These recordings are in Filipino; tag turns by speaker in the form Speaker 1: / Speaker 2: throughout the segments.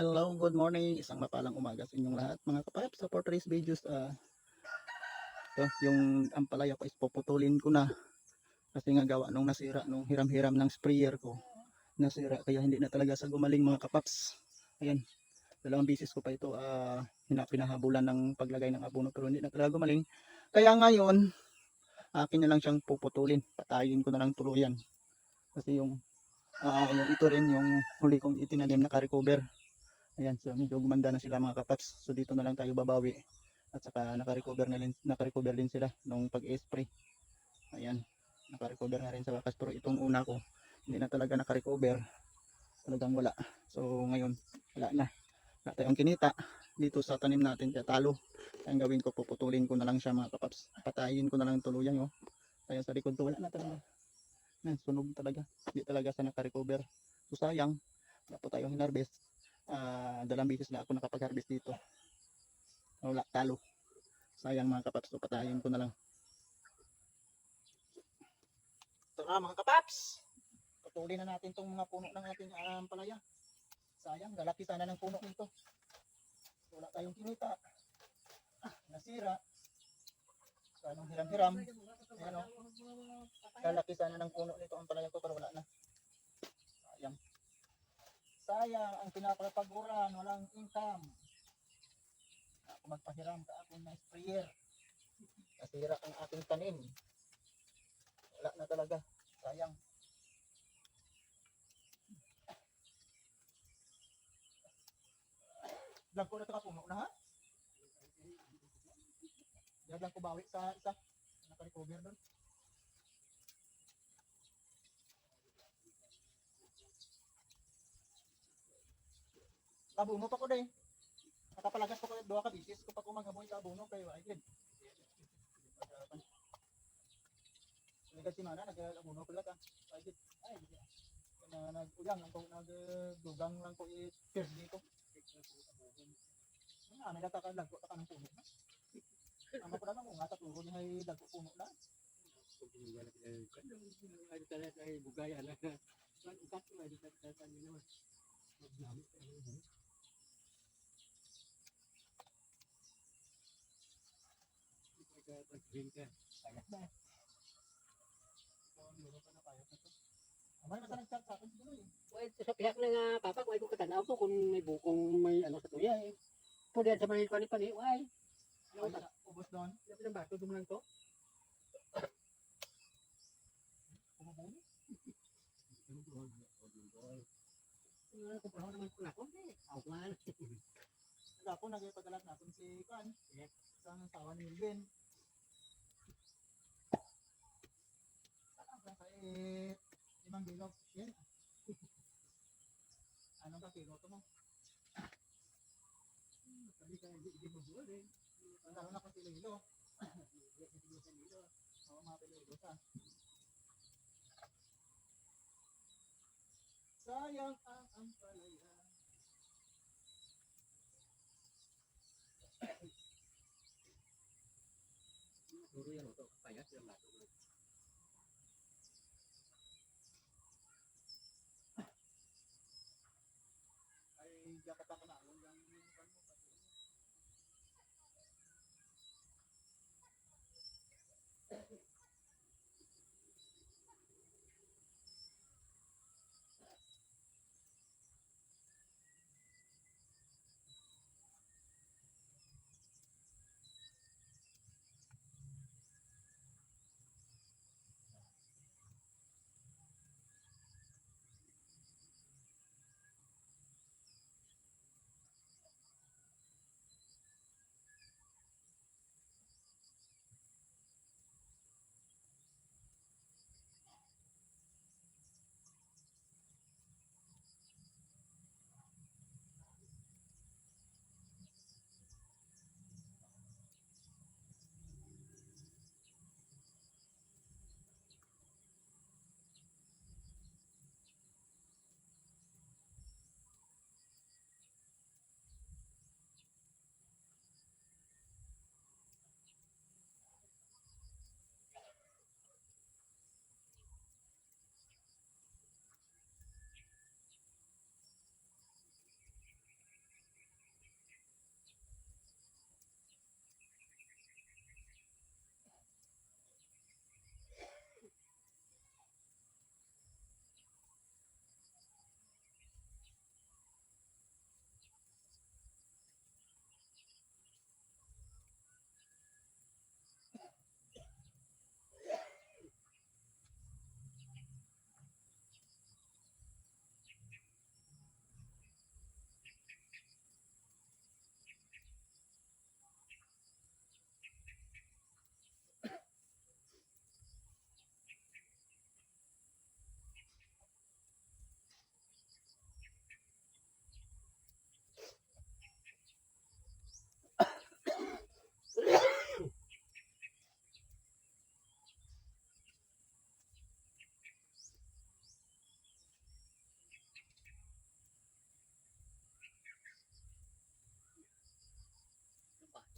Speaker 1: Hello, good morning. Isang mapalang umaga sa inyong lahat. Mga kapayap, sa for videos, ah, ito, yung ampalaya ko is puputulin ko na. Kasi nga gawa nung nasira, nung hiram-hiram ng sprayer ko. Nasira, kaya hindi na talaga sa gumaling mga kapaps. Ayan, dalawang bisis ko pa ito hina- pinahabulan ng paglagay ng abono pero hindi na talaga gumaling. Kaya ngayon, akin na lang siyang puputulin. Patayin ko na lang tuluyan. Kasi yung, ah, yung ito rin, yung huli kong itinanim naka-recover. Ayan, so medyo gumanda na sila mga kapaps. So dito na lang tayo babawi. At saka naka-recover na rin, naka-recover din sila nung pag-spray. Ayan, naka-recover na rin sa wakas. Pero itong una ko, hindi na talaga naka-recover. Talagang wala. So ngayon, wala na. Wala tayong kinita dito sa tanim natin. Kaya talo. Ang gawin ko, puputulin ko na lang siya mga kapaps. Patayin ko na lang tuluyan yo. Kaya sa likod ko, wala na talaga. Yan, sunog talaga. Hindi talaga sa naka-recover. So sayang, wala po tayong hinarvest ah dalawang beses na ako nakapag-harvest dito. Wala, talo. Sayang mga kapaps, patayin ko na lang. Ito na mga kapaps. Patuloy na natin tong mga puno ng ating um, palaya. Sayang, lalaki sana ng puno nito. Wala tayong kinita. Ah, nasira. Anong hiram-hiram. Ayan o. Lalaki sana ng puno nito ang palaya ko pero wala na. Sayang. Sayang ang pinapagpaguran, walang income. Ako magpahiram ka ako ng sprayer. Nasira ang ating tanim. Wala na talaga. Sayang. Lang ko na ito kapuno na ha? Lang ko bawi sa isa. Naka-recover doon. Kabuno pa ko day. Nakapalagas ko ko duha ka bisis ko pa ko maghaboy sa abono kay wa gid. Nagad si mana nag-abono pala ka. Ay gid. Ay gid. Na nag-ulang lang ko nag-dugang lang ko i-pier dito. Ah, may data ka lagko ta ka ng puno na. Ano ko lang mo nga taturo ni hay lagko puno na. Kaya na. So, luro ka na kaya na. Amay masa nag-chat sa akin.
Speaker 2: Wait, sa piyak na nga papa, wait ko katanaw ko kung may bukong may ano sa tuya eh. Pwede sa manil pani pani, why?
Speaker 1: Ay, ubos doon.
Speaker 2: Dapat ng bato dumulang to.
Speaker 1: Pumubuli.
Speaker 2: Ano ko pa naman ko na ko eh. Ako nga.
Speaker 1: Po, nagpadalat natin si Kan. Isang tawa ni Milvin. Saan ka eh, limang kilo. Yan. Anong ka kilo to mo?
Speaker 2: Sabi ka, hindi hindi mo buwan eh.
Speaker 1: Ang talo na kung kilo-kilo. Oo, mga kilo-kilo ka. Sayang ang ampalaya.
Speaker 2: Duro yan ito, payat yung bato.
Speaker 1: Ay, dapat ako na. Yung yung yung kan mo.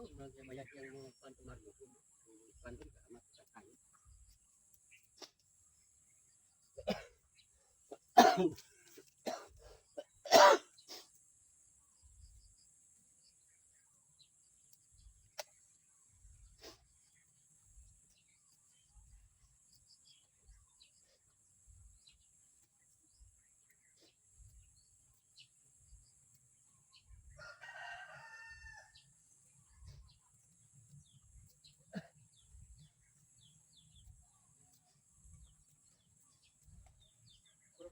Speaker 2: Ito, mayat yang mga panto marmo. Panto ka, matatakan.
Speaker 1: Puro ba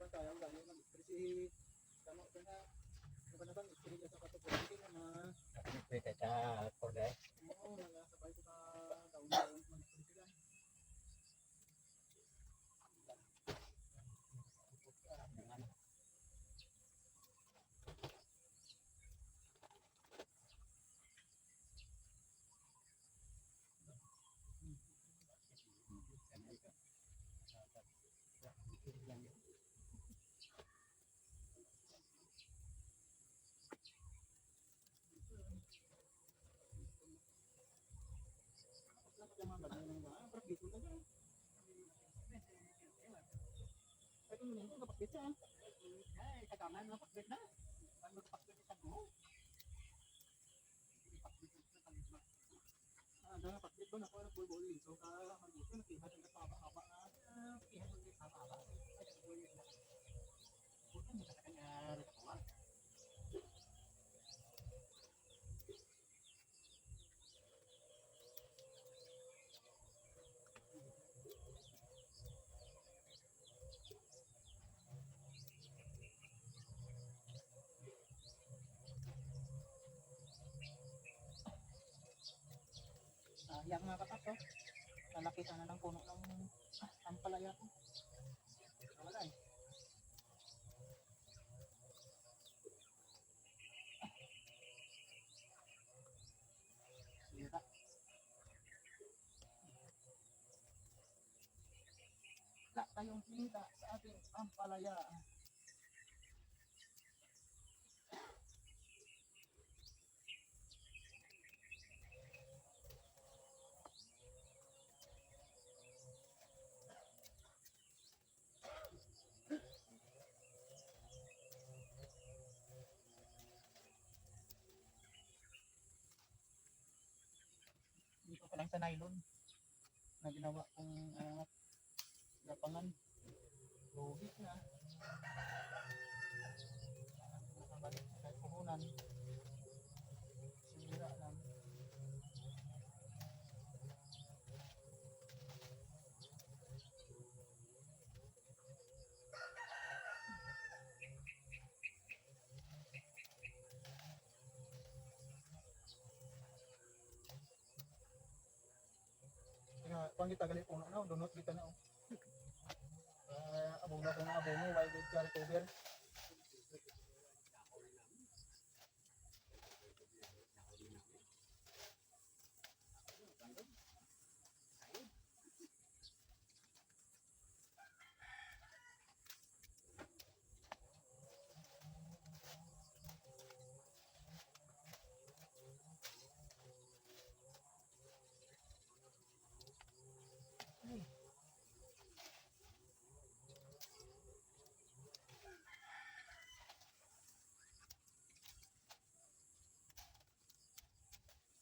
Speaker 1: tayo dami ng kasi tama ka na ano ba na bang experience sa katutunan din na mga
Speaker 2: Pwede sa korday.
Speaker 1: oo nagasabay ko ka daw na mag-experience Dapat yung mga ganun yung mga practice mo talaga. Ay, kung hindi, kapakit siya.
Speaker 2: Ay, kagaman mo pakbit na. Ano pakbit sa buho?
Speaker 1: Ah, dahil kapakit doon ako nagbulbuli. So, ka, magusto, nakihat ang kapapa-hapa na.
Speaker 2: Ihan mo din sa baba. Ay, sa buho yun. Bukan mo sa kanya ritual.
Speaker 1: Ah, yan mga kapas, oh. Lalaki sana ng puno ng ah, ampalaya ko. Wala eh. Wala tayong hinita sa ating ampalaya. Sa nylon na ginawa kong uh, gapangan lubit na nakabalik na kahit puhunan sinira lang Kita gali puno na, dunot kita na. oh. Uh, abono ko na abono, while with car cover.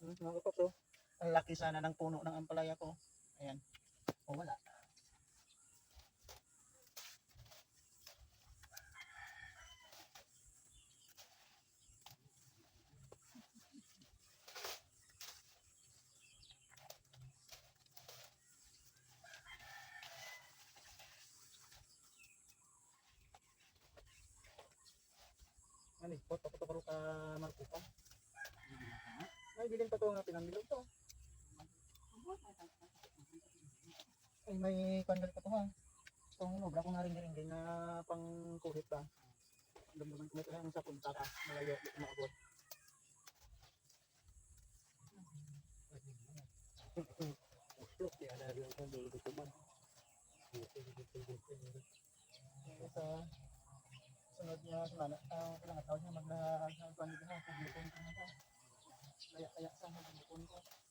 Speaker 1: Hmm, mga kapaps, oh. Ang laki sana ng puno ng ampalaya ko. Ayan. O wala. Ano, pot pa to ka markupa. Ay, bilin pa to nga pinambilog to. Ay, may kandal pa to ha. Itong nobra ko nga rin rin din na pang kuhit ba. Damdaman ko may kaya sa punta ka. Malayo, di ko maabot.
Speaker 2: Uslok, di ada rin ang dulo dito man.
Speaker 1: Sa sunod niya, semana, ang ilang taon niya, mag-nagpandi ka na, na Kaya kaya sa mga ko.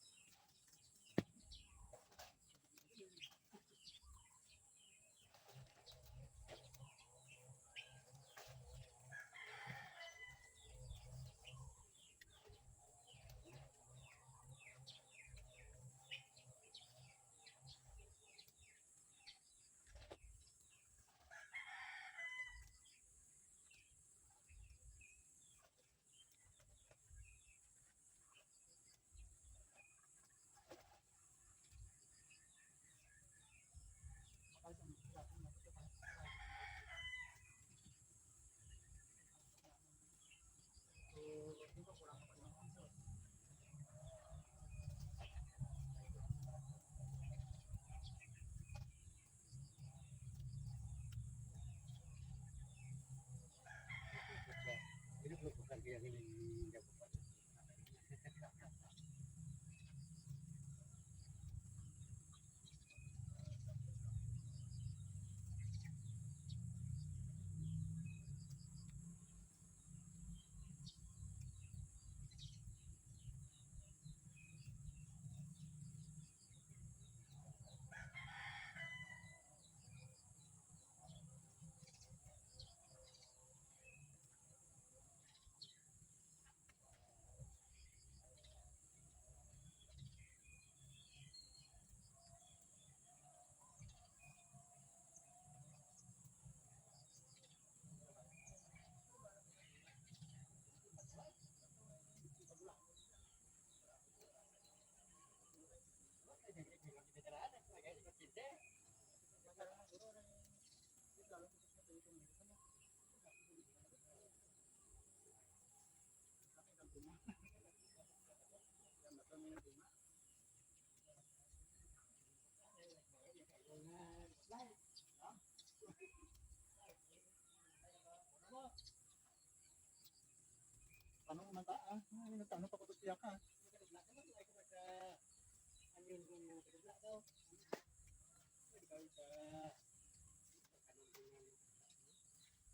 Speaker 1: Tanong man ta ah. Ano tanong pa ko siya ka.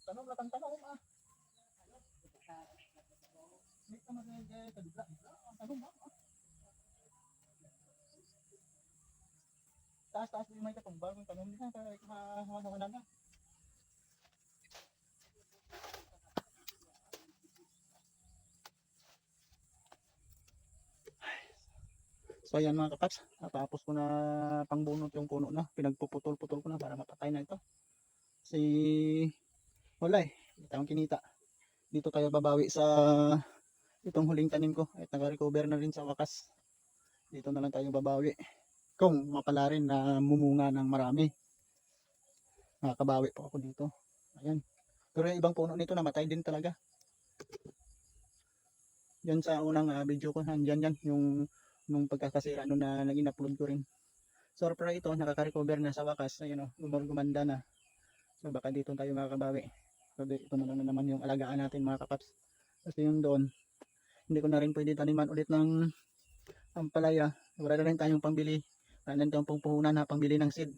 Speaker 1: Tanong lang tanong ah. Hindi ka magagay kadugla. Tanong ba? ah. Taas taas may katumbang tanong niya kaya hawa-hawa na. So ayan mga kapaps, natapos ko na pangbunot yung puno na, pinagpuputol-putol ko na para mapatay na ito. Si wala eh, tayong kinita. Dito tayo babawi sa itong huling tanim ko at naka-recover na rin sa wakas. Dito na lang tayo babawi. Kung mapala rin na mumunga ng marami. Nakakabawi po ako dito. Ayan. Pero yung ibang puno nito namatay din talaga. Yan sa unang ah, video ko, andyan yan, yung nung pagkakasira nung na naging upload ko rin. So para ito, nakaka-recover na sa wakas, ayun o, gumar- gumanda na. So baka dito tayo makakabawi. So ito na lang na naman yung alagaan natin mga kapaps. Kasi yung doon, hindi ko na rin pwede taniman ulit ng ampalaya. Wala na rin tayong pambili. Wala na tayong puhunan na pambili ng seed.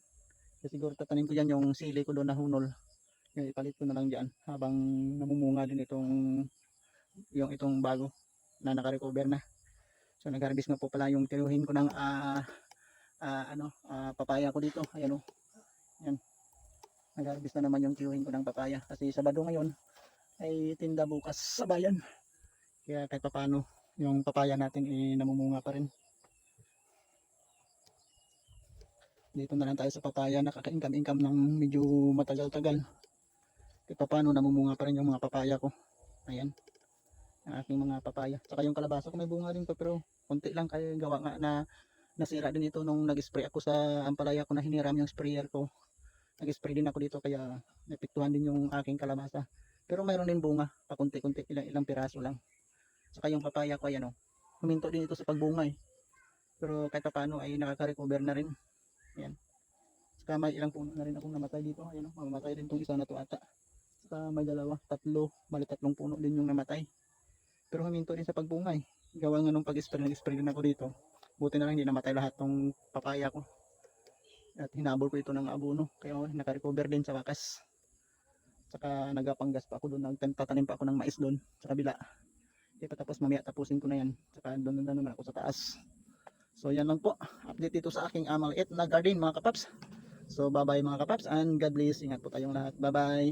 Speaker 1: Kasi siguro tatanim ko dyan yung sili ko doon na hunol. Yung ipalit ko na lang dyan habang namumunga din itong yung itong bago na naka-recover na. So nag-harvest nga po pala yung tinuhin ko ng ah ah, ano, ah, papaya ko dito. Ayan o. Yan. Nag-harvest na naman yung tinuhin ko ng papaya. Kasi Sabado ngayon ay tinda bukas sa bayan. Kaya kahit papano yung papaya natin eh, namumunga pa rin. Dito na lang tayo sa papaya. Nakaka-income-income ng medyo matagal-tagal. Kahit papano namumunga pa rin yung mga papaya ko. Ayan ang aking mga papaya. Saka yung kalabasa ko may bunga din pa pero konti lang kaya gawa nga na nasira din ito nung nag-spray ako sa ampalaya ko na hiniram yung sprayer ko. Nag-spray din ako dito kaya napiktuhan din yung aking kalabasa. Pero mayroon din bunga, pakunti-kunti ilang ilang piraso lang. Saka yung papaya ko ayan oh. Huminto din ito sa pagbunga eh. Pero kahit paano ay nakaka-recover na rin. Ayan. Saka may ilang puno na rin akong namatay dito. Ayan oh, mamamatay din tong isa na to ata. Saka may dalawa, tatlo, mali tatlong puno din yung namatay. Pero huminto din sa pagbunga eh. Gawa nga nung pag-spray, nag-spray din ako dito. Buti na lang hindi namatay lahat ng papaya ko. At hinabol ko ito ng abono. Kaya naka-recover din sa wakas. Saka nagapanggas pa ako doon. Nagtatanim pa ako ng mais doon sa kabila. Di pa tapos mamaya tapusin ko na yan. Saka doon na naman ako sa taas. So yan lang po. Update dito sa aking uh, maliit na garden mga kapaps. So bye bye mga kapaps and God bless. Ingat po tayong lahat. Bye bye.